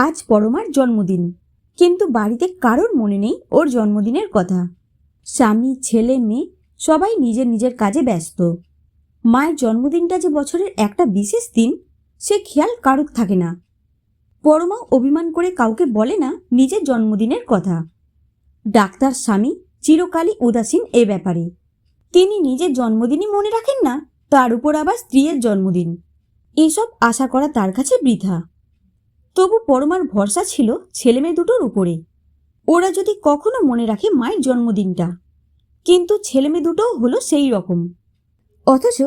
আজ পরমার জন্মদিন। কিন্তু বাড়িতে কারোর মনে নেই ওর জন্মদিনের কথা। স্বামী, ছেলে, মেয়ে সবাই নিজের নিজের কাজে ব্যস্ত। মায়ের জন্মদিনটা যে বছরের একটা বিশেষ দিন, সে খেয়াল কারোর থাকে না। পরমা অভিমান করে কাউকে বলে না নিজের জন্মদিনের কথা। ডাক্তার স্বামী চিরকালই উদাসীন এ ব্যাপারে। তিনি নিজের জন্মদিনই মনে রাখেন না, তার উপর আবার স্ত্রীর জন্মদিন। এসব আশা করা তার কাছে বৃথা। তবু পরমার ভরসা ছিল ছেলেমেয়ে দুটোর উপরে ওরা যদি কখনো মনে রাখে মায়ের জন্মদিনটা, কিন্তু ছেলেমেয়ে দুটোও হলো সেই রকম। অথচ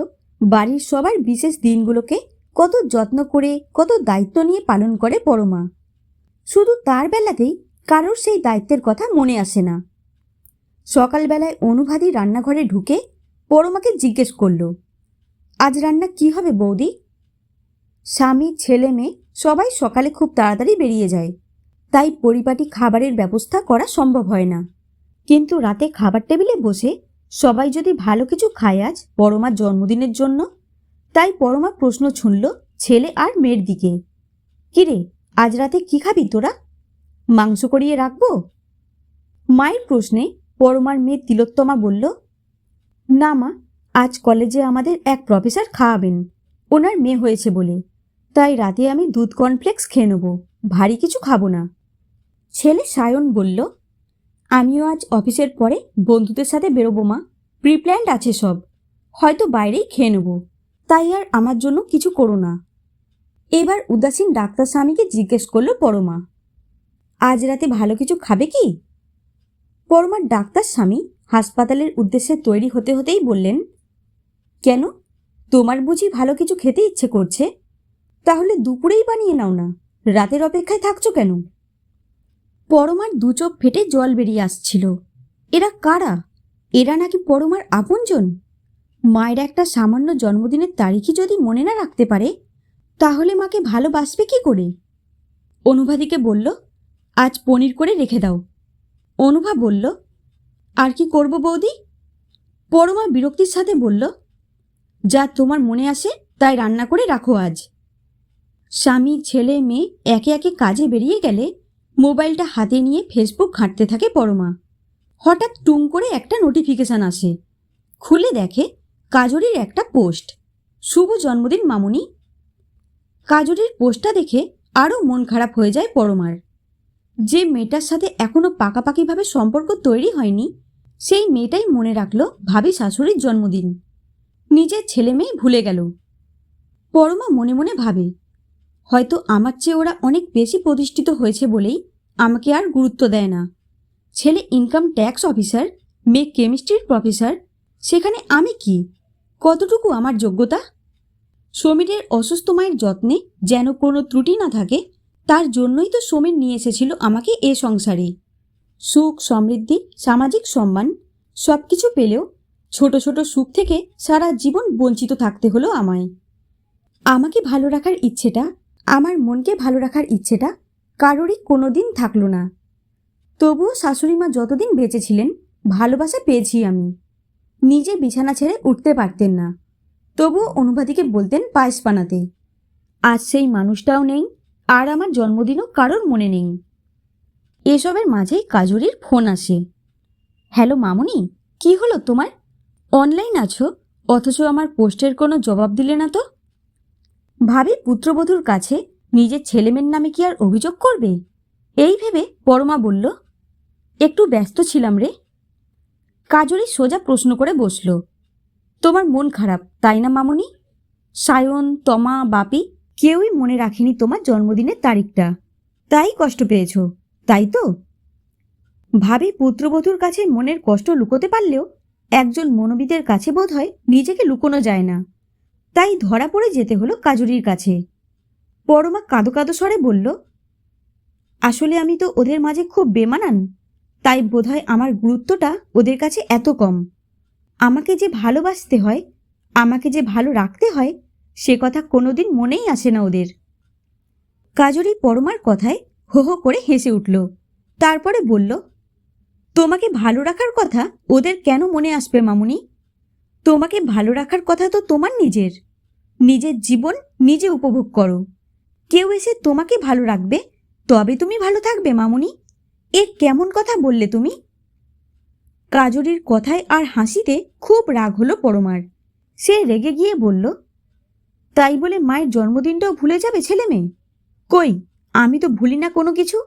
বাড়ির সবার বিশেষ দিনগুলোকে কত যত্ন করে, কত দায়িত্ব নিয়ে পালন করে পরমা। শুধু তার বেলাতেই কারোর সেই দায়িত্বের কথা মনে আসে না। সকালবেলায় অনুভাদি রান্নাঘরে ঢুকে পরমাকে জিজ্ঞেস করল, আজ রান্না কি হবে বৌদি? স্বামী ছেলে মেয়ে সবাই সকালে খুব তাড়াতাড়ি বেরিয়ে যায়। তাই পরিপাটি খাবারের ব্যবস্থা করা সম্ভব হয় না। কিন্তু রাতে খাবার টেবিলে বসে সবাই যদি ভালো কিছু খায় আজ পরমার জন্মদিনের জন্য? তাই পরমা প্রশ্ন ছুঁড়ল ছেলে আর মেয়ের দিকে। কিরে, আজ রাতে কি খাবি তোরা? মাংস করিয়ে রাখব? মায়ের প্রশ্নে পরমার মেয়ে তিলোত্তমা বলল, না মা, আজ কলেজে আমাদের এক প্রফেসর খাওয়াবেন। ওনার মেয়ে হয়েছে বলে। তাই রাতে আমি দুধ কর্নফ্লেক্স খেয়ে নেব। ভারী কিছু খাব না। ছেলে সায়ন বলল, আমিও আজ অফিসের পরে বন্ধুদের সাথে বেরোবো মা। প্রিপ্ল্যান্ড আছে সব। হয়তো বাইরেই খেয়ে নেব। তাই আর আমার জন্য কিছু করো না। এবার উদাসীন ডাক্তার স্বামীকে জিজ্ঞেস করল পরমা, আজ রাতে ভালো কিছু খাবে কি? পরমার ডাক্তার স্বামী হাসপাতালের উদ্দেশ্যে তৈরি হতে হতেই বললেন, কেন? তোমার বুঝি ভালো কিছু খেতে ইচ্ছে করছে? তাহলে দুপুরেই বানিয়ে নাও না। রাতের অপেক্ষায় থাকছো কেন? পরমার দু চোখ ফেটে জল বেরিয়ে আসছিল। এরা কারা? এরা নাকি পরমার আপনজন? মায়ের একটা সামান্য জন্মদিনের তারিখই যদি মনে না রাখতে পারে, তাহলে মাকে ভালোবাসবে কি করে? অনুভাদিকে বলল, আজ পনির করে রেখে দাও। অনুভা বলল, আর কি করব বৌদি? পরমা বিরক্তির সাথে বলল, যা তোমার মনে আসে, তাই রান্না করে রাখো আজ। স্বামী, ছেলে, মেয়ে একে একে কাজে বেরিয়ে গেলে মোবাইলটা হাতে নিয়ে ফেসবুক ঘাঁটতে থাকে পরমা। হঠাৎ টুং করে একটা নোটিফিকেশান আসে। খুলে দেখে কাজরির একটা পোস্ট শুভ জন্মদিন মামুনি। কাজরির পোস্টটা দেখে আরও মন খারাপ হয়ে যায় পরমার। যে মেয়েটার সাথে এখনও পাকাপাকিভাবে সম্পর্ক তৈরি হয়নি, সেই মেয়েটাই মনে রাখল ভাবি শাশুড়ির জন্মদিন। নিজের ছেলে মেয়ে ভুলে গেল। পরমা মনে মনে ভাবে হয়তো আমার চেয়ে ওরা অনেক বেশি প্রতিষ্ঠিত হয়েছে বলেই আমাকে আর গুরুত্ব দেয় না। ছেলে ইনকাম ট্যাক্স অফিসার মেয়ে কেমিস্ট্রির প্রফেসর সেখানে আমি কি? কতটুকু আমার যোগ্যতা? সমীরের অসুস্থ মায়ের যত্নে যেন কোনো ত্রুটি না থাকে, তার জন্যই তো সমীর নিয়ে এসেছিল আমাকে এ সংসারে। সুখ, সমৃদ্ধি, সামাজিক সম্মান সব কিছু পেলেও ছোট ছোট সুখ থেকে সারা জীবন বঞ্চিত থাকতে হলো আমায়। আমাকে ভালো রাখার ইচ্ছেটা আমার মনকে ভালো রাখার ইচ্ছেটা কারোরই কোনো দিন থাকল না। তবুও শাশুড়ি মা যতদিন বেঁচে ছিলেন, ভালোবাসা পেয়েছি আমি। নিজে বিছানা ছেড়ে উঠতে পারতেন না। তবুও অনুভাদিকে বলতেন পায়েস বানাতে। আজ সেই মানুষটাও নেই, আর আমার জন্মদিনও কারোর মনে নেই। এসবের মাঝেই কাজুরির ফোন আসে। হ্যালো মামুনি, কি হলো তোমার? অনলাইন আছো? অথচ আমার পোস্টের কোনো জবাব দিলে না তো? ভাবি পুত্রবধূর কাছে নিজের ছেলেমেয়ের নামে কি আর অভিযোগ করবে? এই ভেবে পরমা বলল, একটু ব্যস্ত ছিলাম রে। কাজরি সোজা প্রশ্ন করে বসল, তোমার মন খারাপ, তাই না মামনি? সায়ন, তমা, বাপি, কেউই মনে রাখেনি তোমার জন্মদিনের তারিখটা। তাই কষ্ট পেয়েছ, তাই তো? ভাবি পুত্রবধূর কাছে মনের কষ্ট লুকোতে পারলেও একজন মনোবিদের কাছে বোধ হয় নিজেকে লুকোনো যায় না। তাই ধরা পড়ে যেতে হলো কাজুরির কাছে। পরমা কাঁদো কাঁদো স্বরে বলল, আসলে আমি তো ওদের মাঝে খুব বেমানান, তাই বোধহয় আমার গুরুত্বটা ওদের কাছে এত কম। আমাকে যে ভালোবাসতে হয়, আমাকে যে ভালো রাখতে হয়, সে কথা কোনোদিন মনেই আসে না ওদের। কাজরি পরমার কথায় হো হো করে হেসে উঠল, তারপরে বলল, তোমাকে ভালো রাখার কথা ওদের কেন মনে আসবে মামুনি? তোমাকে ভালো রাখার কথা তো তোমার নিজের। নিজের জীবন নিজে উপভোগ করো। কেউ এসে তোমাকে ভালো রাখবে, তবে তুমি ভালো থাকবে, মামুনি। এ কেমন কথা বললে তুমি? কাজরির কথায় আর হাসিতে খুব রাগ হলো পরমার। সে রেগে গিয়ে বলল, তাই বলে মায়ের জন্মদিনটাও ভুলে যাবে ছেলে মেয়ে? কই, আমি তো ভুলি না কোনো কিছু?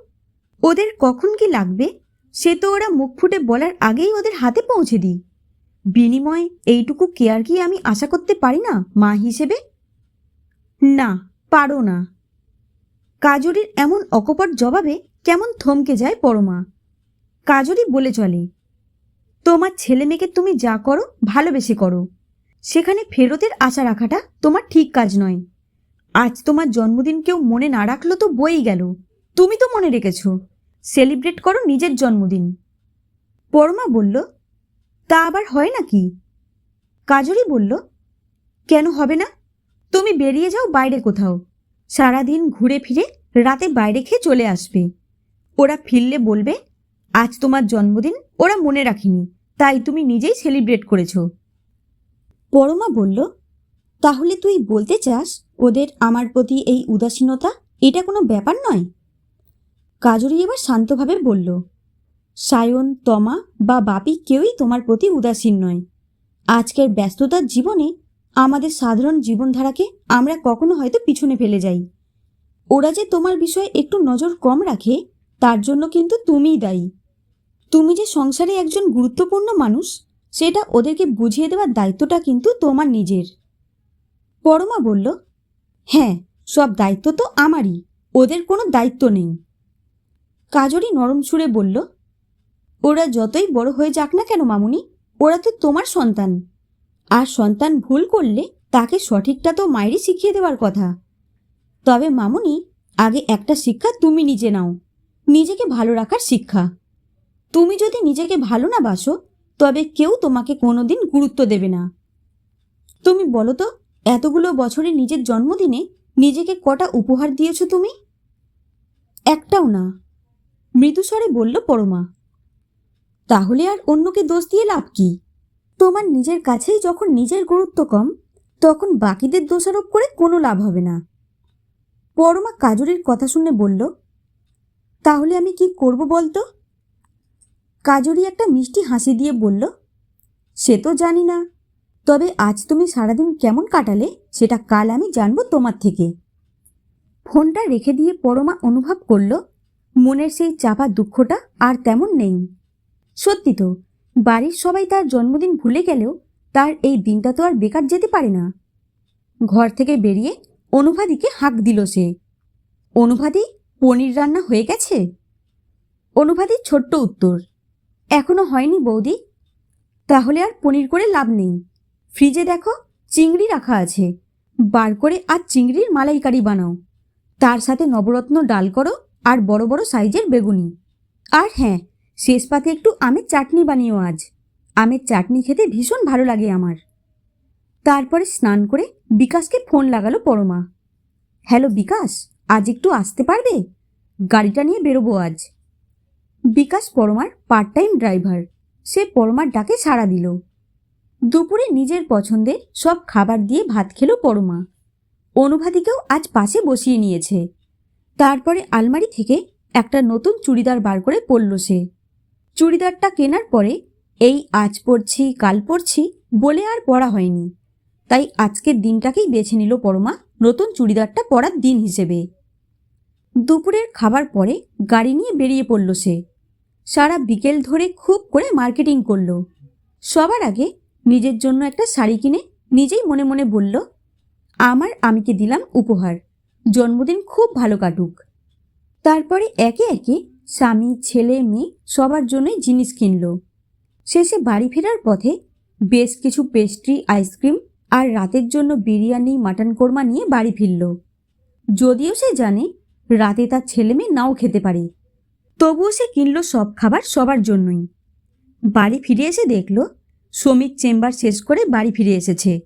ওদের কখন কি লাগবে? সে তো ওরা মুখ ফুটে বলার আগেই ওদের হাতে পৌঁছে দিই। বিনিময়ে এইটুকু কেয়ার কি আমি আশা করতে পারি না, মা হিসেবে? না, পারো না। কাজরির এমন অকপট জবাবে কেমন থমকে যায় পরমা। কাজরি বলে চলে, তোমার ছেলে মেয়েকে তুমি যা করো, ভালোবেসে করো। সেখানে ফেরতের আশা রাখাটা তোমার ঠিক কাজ নয়। আজ তোমার জন্মদিন কেউ মনে না রাখল তো বই গেল। তুমি তো মনে রেখেছো, সেলিব্রেট করো নিজের জন্মদিন। পরমা বলল তা আবার হয় নাকি? কাজরি বলল, কেন হবে না? তুমি বেরিয়ে যাও বাইরে কোথাও। সারাদিন ঘুরে ফিরে রাতে বাইরে খেয়ে চলে আসবে। ওরা ফিরলে বলবে, আজ তোমার জন্মদিন, ওরা মনে রাখিনি, তাই তুমি নিজেই সেলিব্রেট করেছ। পরমা বলল, তাহলে তুই বলতে চাস ওদের আমার প্রতি এই উদাসীনতা, এটা কোনো ব্যাপার নয়? কাজরি এবার শান্তভাবে বলল সায়ন, তমা বা বাপি কেউই তোমার প্রতি উদাসীন নয়। আজকের ব্যস্ততার জীবনে আমাদের সাধারণ জীবনধারাকে আমরা কখনো হয়তো পিছনে ফেলে যাই। ওরা যে তোমার বিষয়ে একটু নজর কম রাখে, তার জন্য কিন্তু তুমিই দায়ী। তুমি যে সংসারে একজন গুরুত্বপূর্ণ মানুষ, সেটা ওদেরকে বুঝিয়ে দেওয়ার দায়িত্বটা কিন্তু তোমার নিজের। পরমা বলল হ্যাঁ সব দায়িত্ব তো আমারই, ওদের কোনো দায়িত্ব নেই। কাজরি নরম সুরে বলল ওরা যতই বড় হয়ে যাক না কেন, মামুনি? ওরা তো তোমার সন্তান। আর সন্তান ভুল করলে তাকে সঠিকটা তো মায়েরই শিখিয়ে দেওয়ার কথা। তবে মামুনি, আগে একটা শিক্ষা তুমি নিজে নাও। নিজেকে ভালো রাখার শিক্ষা। তুমি যদি নিজেকে ভালো না বাসো, তবে কেউ তোমাকে কোনোদিন গুরুত্ব দেবে না। তুমি বলো তো, এতগুলো বছরে নিজের জন্মদিনে নিজেকে কটা উপহার দিয়েছ তুমি? একটাও না। মৃদুস্বরে বলল পরমা তাহলে আর অন্যকে দোষ দিয়ে লাভ কি? তোমার নিজের কাছেই যখন নিজের গুরুত্ব কম, তখন বাকিদের দোষারোপ করে কোনো লাভ হবে না। পরমা কাজরির কথা শুনে বলল, তাহলে আমি কি করব বলতো? কাজরি একটা মিষ্টি হাসি দিয়ে বলল, সে তো জানি না। তবে আজ তুমি সারাদিন কেমন কাটালে, সেটা কাল আমি জানব তোমার থেকে। ফোনটা রেখে দিয়ে পরমা অনুভব করল, মনের সেই চাপা দুঃখটা আর তেমন নেই। সত্যি তো, বাড়ির সবাই তার জন্মদিন ভুলে গেলেও তার এই দিনটা তো আর বেকার যেতে পারে না। ঘর থেকে বেরিয়ে অনুভাদিকে হাঁক দিল সে। অনুভাদি, পনির রান্না হয়ে গেছে? অনুভাদির ছোট্ট উত্তর, এখনও হয়নি বৌদি। তাহলে আর পনির করে লাভ নেই। ফ্রিজে দেখো চিংড়ি রাখা আছে। বার করে আর চিংড়ির মালাইকারি বানাও। তার সাথে নবরত্ন ডাল করো আর বড় বড় সাইজের বেগুনি। আর হ্যাঁ শেষ পাতে একটু আমের চাটনি বানিও আজ। আমের চাটনি খেতে ভীষণ ভালো লাগে আমার। তারপরে স্নান করে বিকাশকে ফোন লাগালো পরমা। হ্যালো বিকাশ, আজ একটু আসতে পারবে? গাড়িটা নিয়ে বেরোবো আজ। Bikash Parmar part time driver সে পরমার ডাকে সাড়া দিল। দুপুরে নিজের পছন্দের সব খাবার দিয়ে ভাত খেল পরমা। অনুভাদিকেও আজ পাশে বসিয়ে নিয়েছে। তারপরে আলমারি থেকে একটা নতুন চুড়িদার বার করে পরল সে। চুড়িদারটা কেনার পরে, এই আজ পরছি, কাল পরছি বলে আর পরা হয়নি। তাই আজকের দিনটাকেই বেছে নিল পরমা নতুন চুড়িদারটা পরার দিন হিসেবে। দুপুরের খাবার পরে গাড়ি নিয়ে বেরিয়ে পড়ল সে। সারা বিকেল ধরে খুব করে মার্কেটিং করল। সবার আগে নিজের জন্য একটা শাড়ি কিনে নিজেই মনে মনে বলল, আমার আমিকে দিলাম উপহার। জন্মদিন খুব ভালো কাটুক। তারপরে একে একে স্বামী, ছেলে, মেয়ে সবার জন্যই জিনিস কিনল। শেষে বাড়ি ফেরার পথে বেশ কিছু পেস্ট্রি আইসক্রিম আর রাতের জন্য বিরিয়ানি মাটন কোরমা নিয়ে বাড়ি ফিরল। যদিও সে জানে রাতে তার ছেলে মেয়ে নাও খেতে পারে। তবুও সে কিনল সব খাবার সবার জন্যই। বাড়ি ফিরে এসে দেখল শ্রমিক চেম্বার শেষ করে বাড়ি ফিরে এসেছে।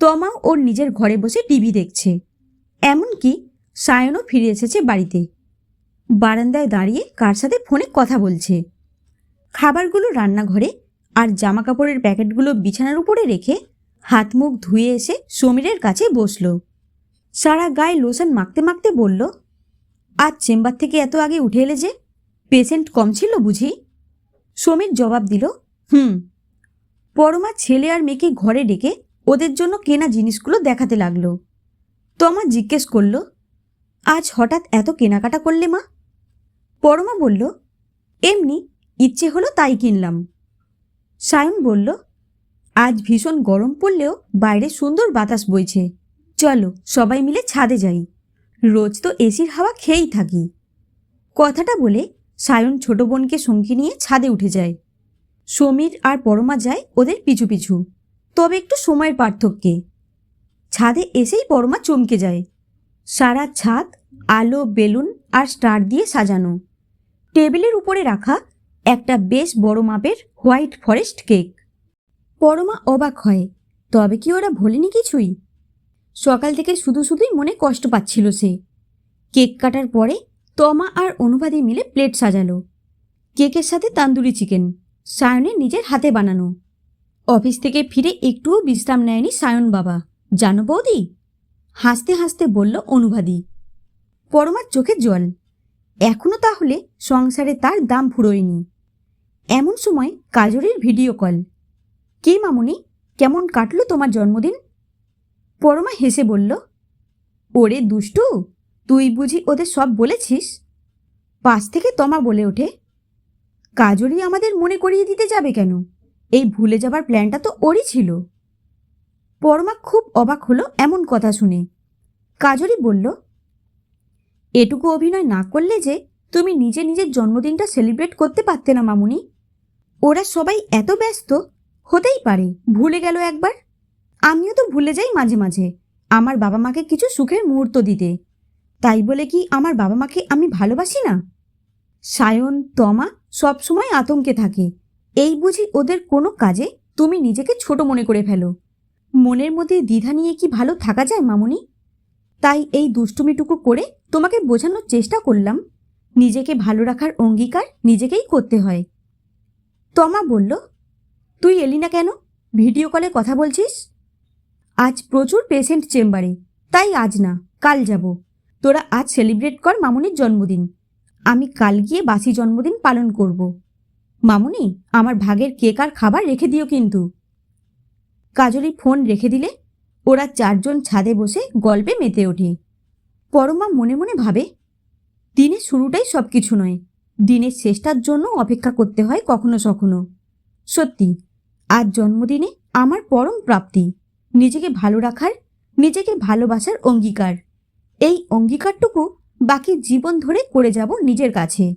তমাও ওর নিজের ঘরে বসে টিভি দেখছে। এমনকি সায়নও ফিরে এসেছে বাড়িতে। বারান্দায় দাঁড়িয়ে কার সাথে ফোনে কথা বলছে। খাবারগুলো রান্নাঘরে আর জামা কাপড়ের প্যাকেটগুলো বিছানার উপরে রেখে হাত মুখ ধুয়ে এসে সমীরের কাছে বসল। সারা গায়ে লোশন মাখতে মাখতে বলল, আজ চেম্বার থেকে এত আগে উঠে এলে যে পেশেন্ট কম ছিল বুঝি? সমীর জবাব দিল, হুম। পরমা ছেলে আর মেয়েকে ঘরে ডেকে ওদের জন্য কেনা জিনিসগুলো দেখাতে লাগল। তমা জিজ্ঞেস করল, আজ হঠাৎ এত কেনাকাটা করলে মা? পরমা বলল, এমনি, ইচ্ছে হলো তাই কিনলাম। সায়ন বলল, আজ ভীষণ গরম পড়লেও বাইরে সুন্দর বাতাস বইছে। চলো, সবাই মিলে ছাদে যাই। রোজ তো এসির হাওয়া খেয়েই থাকি। কথাটা বলে সায়ন ছোট বোনকে সঙ্গী নিয়ে ছাদে উঠে যায়। সমীর আর পরমা যায় ওদের পিছু পিছু। তবে একটু সময়ের পার্থক্যে। ছাদে এসেই পরমা চমকে যায়। সারা ছাদ আলো, বেলুন আর স্টার দিয়ে সাজানো। টেবিলের উপরে রাখা একটা বেশ বড় মাপের হোয়াইট ফরেস্ট কেক। পরমা অবাক হয়, তবে কি ওরা ভোলেনি কিছুই? সকাল থেকে শুধু শুধুই মনে কষ্ট পাচ্ছিল সে। কেক কাটার পরে তমা আর অনুবাদী মিলে প্লেট সাজালো। কেকের সাথে তান্দুরি চিকেন, সায়নের নিজের হাতে বানানো। অফিস থেকে ফিরে একটুও বিশ্রাম নেয়নি সায়ন বাবা। জানো বৌদি? হাসতে হাসতে বলল অনুবাদী। পরমার চোখে জল। এখনও তাহলে সংসারে তার দাম ফুরোয়নি। এমন সময় কাজরের ভিডিও কল। কে মামুনি, কেমন কাটলো তোমার জন্মদিন? পরমা হেসে বলল, ওরে দুষ্টু, তুই বুঝি ওদের সব বলেছিস? পাশ থেকে তমা বলে ওঠে কাজরি আমাদের মনে করিয়ে দিতে যাবে কেন? এই ভুলে যাবার প্ল্যানটা তো ওরই ছিল। পরমা খুব অবাক হলো এমন কথা শুনে। কাজরি বলল এটুকু অভিনয় না করলে যে তুমি নিজে নিজের জন্মদিনটা সেলিব্রেট করতে পারতে না, মামুনি। ওরা সবাই এত ব্যস্ত, হতেই পারে, ভুলে গেল একবার। আমিও তো ভুলে যাই মাঝে মাঝে, আমার বাবা মাকে কিছু সুখের মুহূর্ত দিতে। তাই বলে কি আমার বাবা মাকে আমি ভালোবাসি না? সায়ন, তমা সবসময় আতঙ্কে থাকে। এই বুঝি ওদের কোনো কাজে তুমি নিজেকে ছোট মনে করে ফেলো। মনের মধ্যে দ্বিধা নিয়ে কি ভালো থাকা যায়, মামুনি? তাই এই দুষ্টুমিটুকু করে তোমাকে বোঝানোর চেষ্টা করলাম। নিজেকে ভালো রাখার অঙ্গীকার নিজেকেই করতে হয়। তমা বলল, তুই এলি না কেন? ভিডিও কলে কথা বলছিস? আজ প্রচুর পেশেন্ট চেম্বারে, তাই আজ না, কাল যাব। তোরা আজ সেলিব্রেট কর মামুনির জন্মদিন। আমি কাল গিয়ে বাসি জন্মদিন পালন করব। মামুনি, আমার ভাগের কেক আর খাবার রেখে দিও কিন্তু। কাজলি ফোন রেখে দিলে ওরা চারজন ছাদে বসে গল্পে মেতে ওঠে। পরমা মনে মনে ভাবে, দিনের শুরুটাই সব কিছু নয়। দিনের শেষটার জন্য অপেক্ষা করতে হয় কখনো সখনো। সত্যি, আজ জন্মদিনে আমার পরম প্রাপ্তি, নিজেকে ভালো রাখার, নিজেকে ভালোবাসার অঙ্গীকার। এই অঙ্গীকারটুকু বাকি জীবন ধরে করে যাব নিজের কাছে।